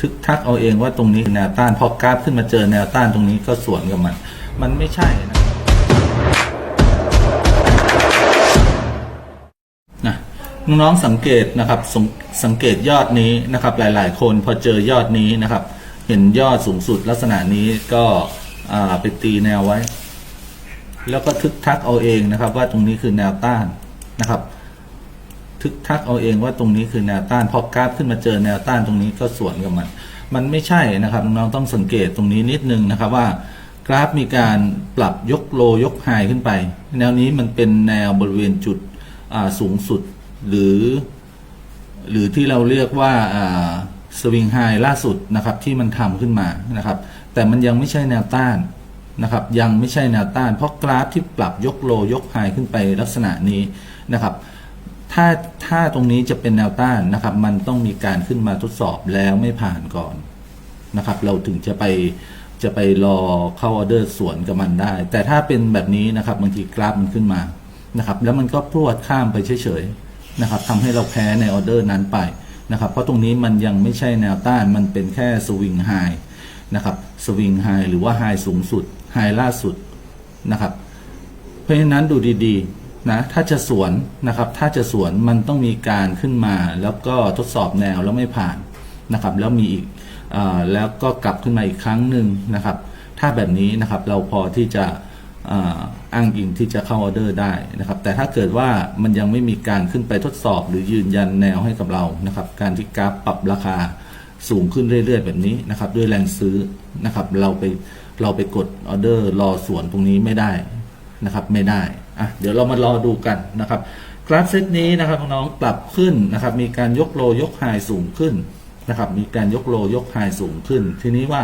ทึกทักเอาเองว่าตรงนี้แนวต้านพอกราฟขึ้นมาเจอแนวต้านตรงนี้ก็สวนกับมัน มันไม่ใช่นะนะน้องๆสังเกตนะครับสสังเกตยอดนี้นะครับ หลายๆ คนพอเจอยอดนี้นะครับ เห็นยอดสูงสุดลักษณะนี้ก็ไปตีแนวไว้ แล้วก็ทึกทักเอาเองนะครับ ว่าตรงนี้คือแนวต้านนะครับ ทึกทักเอาเองว่าตรงนี้คือแนวต้านพอกราฟขึ้นมาเจอแนวต้านตรงนี้ก็สวนกับมัน มันไม่ใช่นะครับน้องต้องสังเกตตรงนี้นิดนึงนะครับว่ากราฟมีการปรับยกโลยกไฮขึ้นไป แนวนี้มันเป็นแนวบริเวณจุดสูงสุดหรือ หรือที่เราเรียกว่าสวิงไฮล่าสุดนะครับที่มันทำขึ้นมานะครับ แต่มันยังไม่ใช่แนวต้านนะครับ ยังไม่ใช่แนวต้าน เพราะกราฟที่ปรับยกโลยกไฮขึ้นไปลักษณะนี้นะครับ ถ้าถ้าตรงนี้จะเป็นแนวต้านนะครับ มันต้องมีการขึ้นมาทดสอบแล้วไม่ผ่านก่อนนะครับ เราถึงจะไปจะไปรอเข้าออเดอร์สวนกับมันได้ แต่ถ้าเป็นแบบนี้นะครับบางทีกราฟมันขึ้นมานะครับ แล้วมันก็พรวดข้ามไปเฉยๆนะครับทำให้เราแพ้ในออเดอร์นั้นไปนะครับ เพราะตรงนี้มันยังไม่ใช่แนวต้านมันเป็นแค่สวิงไฮนะครับสวิงไฮหรือว่าไฮสูงสุดไฮล่าสุดนะครับ เพราะฉะนั้นดูดีๆ นะถ้าจะสวนนะครับ ถ้าจะสวนมันต้องมีการขึ้นมา แล้วก็ทดสอบแนวแล้วไม่ผ่านนะครับ แล้วมีอีกอแล้วก็กลับขึ้นมาอีกครั้งหนึ่งนะครับ ถ้าแบบนี้นะครับเราพอที่จะอ้างอิงที่จะเข้าออเดอร์ได้นะครับ แต่ถ้าเกิดว่ามันยังไม่มีการขึ้นไปทดสอบ หรือยืนยันแนวให้กับเรานะครับ การที่กราฟปรับราคาสูงขึ้นเรื่อย ๆ แบบนี้นะครับ ด้วยแรงซื้อนะครับ เราไปเราไปกดออเดอร์รอสวนตรงนี้ไม่ได้นะครับ ไม่ได้ อะเดี๋ยวเรามารอดูกันนะครับกราฟเซตนี้นะครับน้องๆปรับขึ้นนะครับ มีการยกโลยกไฮสูงขึ้นนะครับ มีการยกโลยกไฮสูงขึ้น ทีนี้ว่า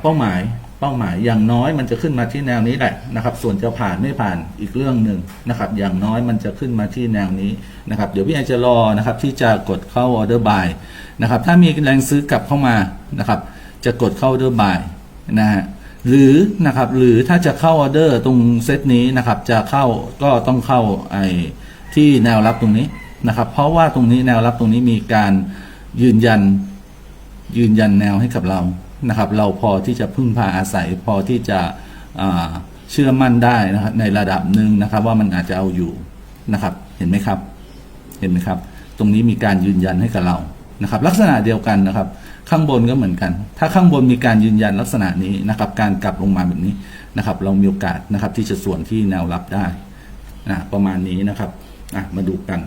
เป้าหมายเป้าหมายอย่างน้อยมันจะขึ้นมาที่แนวนี้แหละนะครับ ส่วนจะผ่านไม่ผ่านอีกเรื่องหนึ่งนะครับ อย่างน้อยมันจะขึ้นมาที่แนวนี้นะครับ เดี๋ยวพี่ไอจะรอนะครับ ที่จะกดเข้าออเดอร์บายนะครับ ถ้ามีแรงซื้อกลับเข้ามานะครับ จะกดเข้าออเดอร์บายนะฮะ หรือนะครับหรือถ้าจะเข้าออเดอร์ตรงเซตนี้นะครับจะเข้าก็ต้องเข้าไอ้ที่แนวรับตรงนี้นะครับ เพราะว่าตรงนี้แนวรับตรงนี้มีการยืนยันยืนยันแนวให้กับเรานะครับ เราพอที่จะพึ่งพาอาศัย พอที่จะเชื่อมั่นได้นะครับในระดับหนึ่งนะครับ ว่ามันอาจจะเอาอยู่นะครับ เห็นไหมครับ เห็นไหมครับ ตรงนี้มีการยืนยันให้กับเรานะครับ ลักษณะเดียวกันนะครับ ข้างบนก็เหมือนกัน ถ้าข้างบนมีการยืนยันลักษณะนี้นะครับ การกลับลงมาแบบนี้นะครับ เรามีโอกาสนะครับที่จะส่วนที่แนวรับได้นะประมาณนี้นะครับอะมาดูกัน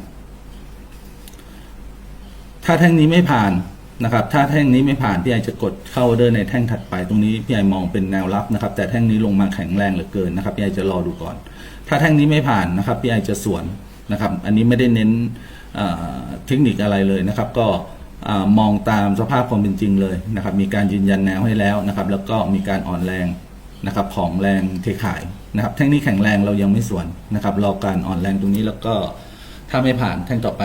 ถ้าแท่งนี้ไม่ผ่านนะครับ ถ้าแท่งนี้ไม่ผ่านพี่ไอจะกดเข้าออเดอร์ในแท่งถัดไป ตรงนี้พี่ไอมองเป็นแนวรับนะครับ แต่แท่งนี้ลงมาแข็งแรงเหลือเกินนะครับพี่ไอจะรอดูก่อน ถ้าแท่งนี้ไม่ผ่านนะครับพี่ไอจะสวนนะครับ อันนี้ไม่ได้เน้นเทคนิคอะไรเลยนะครับ ก็ อมองตามสภาพความเป็นจริงเลยนะครับ มีการยืนยันแนวให้แล้วนะครับ แล้วก็มีการอ่อนแรงนะครับของแรงเทขายนะครับแท่งนี้แข็งแรงเรายังไม่สวนนะครับรอการอ่อนแรงตรงนี้แล้วก็ถ้าไม่ผ่านแท่งต่อไป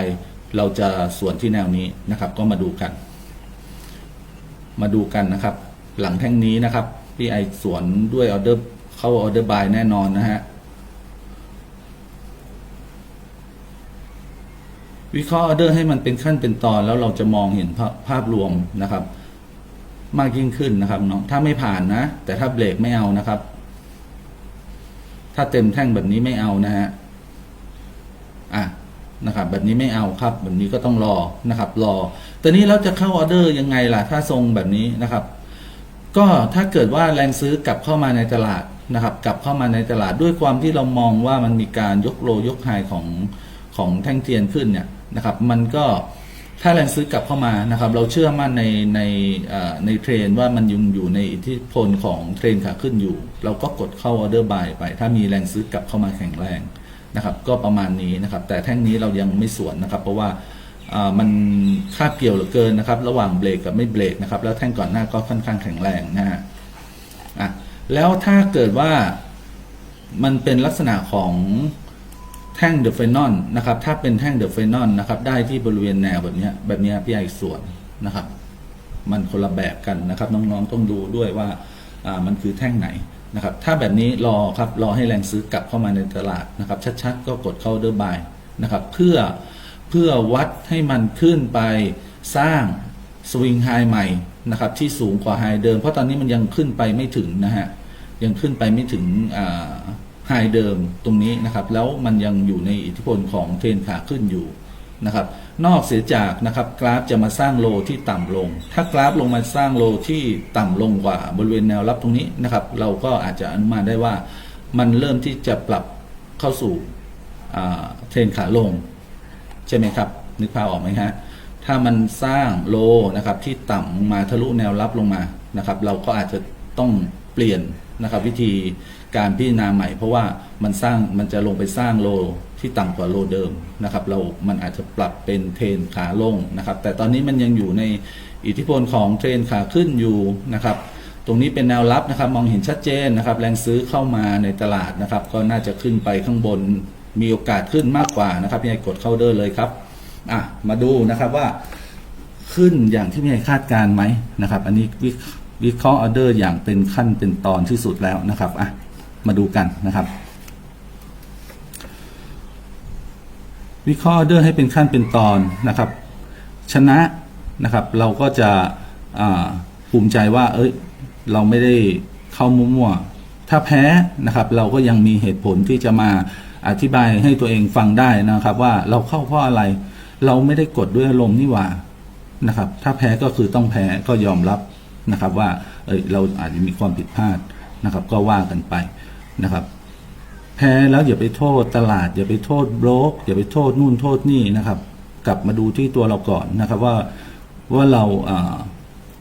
เราจะสวนที่แนวนี้นะครับ ก็มาดูกัน มาดูกันนะครับ หลังแท่งนี้นะครับพี่ไอสวนด้วยออเดอร์เข้าออเดอร์บายแน่นอนนะฮะ วิเคราะห์ออเดอร์ให้มันเป็นขั้นเป็นตอนแล้วเราจะมองเห็นภาพรวมนะครับ มากยิ่งขึ้นนะครับน้องถ้าไม่ผ่านนะ แต่ถ้าเบรกไม่เอานะครับ ถ้าเต็มแท่งแบบนี้ไม่เอานะฮะอะนะครับ แบบนี้ไม่เอาครับ แบบนี้ก็ต้องรอนะครับ รอแตอนนี้เราจะเข้าออเดอร์ยังไงล่ะ ถ้าทรงแบบนี้นะครับ ก็ถ้าเกิดว่าแรงซื้อกลับเข้ามาในตลาดนะครับ กลับเข้ามาในตลาดด้วยความที่เรามองว่ามันมีการยกโลยกไฮของของแท่งเทียนขึ้นเนี่ย นะครับ มันก็ถ้าแรงซื้อกลับเข้ามานะครับ เราเชื่อมั่นในในในเทรนว่ามันยังอยู่ในอิทธิพลของเทรนขาขึ้นอยู่ เราก็กดเข้าออเดอร์บายไป ถ้ามีแรงซื้อกลับเข้ามาแข็งแรงนะครับ ก็ประมาณนี้นะครับ แต่แท่งนี้เรายังไม่สวนนะครับ เพราะว่าอ่ามันคาบเกี่ยวเหลือเกินนะครับ ระหว่างเบรกกับไม่เบรกนะครับ แล้วแท่งก่อนหน้าก็ค่อนข้างแข็งแรงนะฮะอะแล้วถ้าเกิดว่ามันเป็นลักษณะของ แท่งเดอะเฟนอนนะครับถ้าเป็นแท่งเดอะเฟนอนนะครับได้ที่บริเวณแนวแบบนี้แบบนี้พี่ไอส่วนนะครับ มันคนละแบบกันนะครับ น้องๆต้องดูด้วยว่ามันคือแท่งไหนนะครับ ถ้าแบบนี้รอครับรอให้แรงซื้อกลับเข้ามาในตลาดนะครับ ชัดๆ ก็กดเข้าเดอร์บายนะครับ เพื่อเพื่อวัดให้มันขึ้นไปสร้างสวิงไฮใหม่นะครับ ที่สูงกว่าไฮเดิม เพราะตอนนี้มันยังขึ้นไปไม่ถึงนะฮะยังขึ้นไปไม่ถึงอ่า ไฮเดิมตรงนี้นะครับ แล้วมันยังอยู่ในอิทธิพลของเทรนขาขึ้นอยู่นะครับ นอกเสียจากนะครับกราฟจะมาสร้างโลที่ต่ำลง ถ้ากราฟลงมาสร้างโลที่ต่ำลงกว่าบริเวณแนวรับตรงนี้นะครับ เราก็อาจจะอนุมานได้ว่า มันเริ่มที่จะปรับเข้าสู่เทรนขาลง ใช่ไหมครับ นึกภาพออกไหมฮะถ้ามันสร้างโลนะครับที่ต่ำมาทะลุแนวรับลงมานะครับ เราก็อาจจะต้องเปลี่ยน นะครับ วิธีการพิจารณาใหม่ เพราะว่ามันสร้างมันจะลงไปสร้างโลที่ต่ำกว่าโลเดิมนะครับ เรา มันอาจจะปรับเป็นเทรนขาลงนะครับ แต่ตอนนี้มันยังอยู่ในอิทธิพลของเทรนขาขึ้นอยู่นะครับ ตรงนี้เป็นแนวรับนะครับ มองเห็นชัดเจนนะครับ แรงซื้อเข้ามาในตลาดนะครับ ก็น่าจะขึ้นไปข้างบน มีโอกาสขึ้นมากกว่านะครับพี่ไอ้กดเข้าเดอร์เลยครับ อะ มาดูนะครับว่าขึ้นอย่างที่พี่ไอ้คาดการไหมนะครับ อันนี้วิ วิเคราะห์ออเดอร์อย่างเป็นขั้นเป็นตอนที่สุดแล้วนะครับอะมาดูกันนะครับวิเคราะห์ออเดอร์ให้เป็นขั้นเป็นตอนนะครับ ชนะนะครับ เราก็จะอ่าภูมิใจว่า เอ้ยเราไม่ได้เข้ามั่วๆถ้าแพ้นะครับ เราก็ยังมีเหตุผลที่จะมาอธิบายให้ตัวเองฟังได้นะครับ ว่าเราเข้าเพราะอะไร เราไม่ได้กดด้วยอารมณ์นี่หว่านะครับ ถ้าแพ้ก็คือต้องแพ้ก็ยอมรับ นะครับ ว่าเอยเราอาจจะมีความผิดพลาดนะครับ ก็ว่ากันไปนะครับ แพ้แล้วอย่าไปโทษตลาด อย่าไปโทษโบรกอย่าไปโทษนู่นโทษนี่นะครับ กลับมาดูที่ตัวเราก่อนนะครับว่าว่าเรา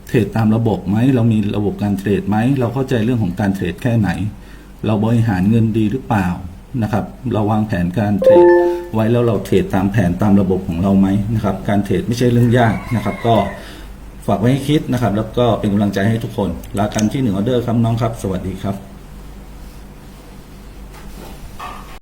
เทรดตามระบบไหมเรามีระบบการเทรดไหมเราเข้าใจเรื่องของการเทรดแค่ไหน เราบริหารเงินดีหรือเปล่านะครับเราวางแผนการเทรดไว้แล้วเราเทรดตามแผนตามระบบของเราไหมนะครับ การเทรดไม่ใช่เรื่องยากนะครับ ก็ ฝากไว้ให้คิดนะครับ แล้วก็เป็นกำลังใจให้ทุกคนลากันที่หนึ่งออเดอร์ครับน้องครับ สวัสดีครับ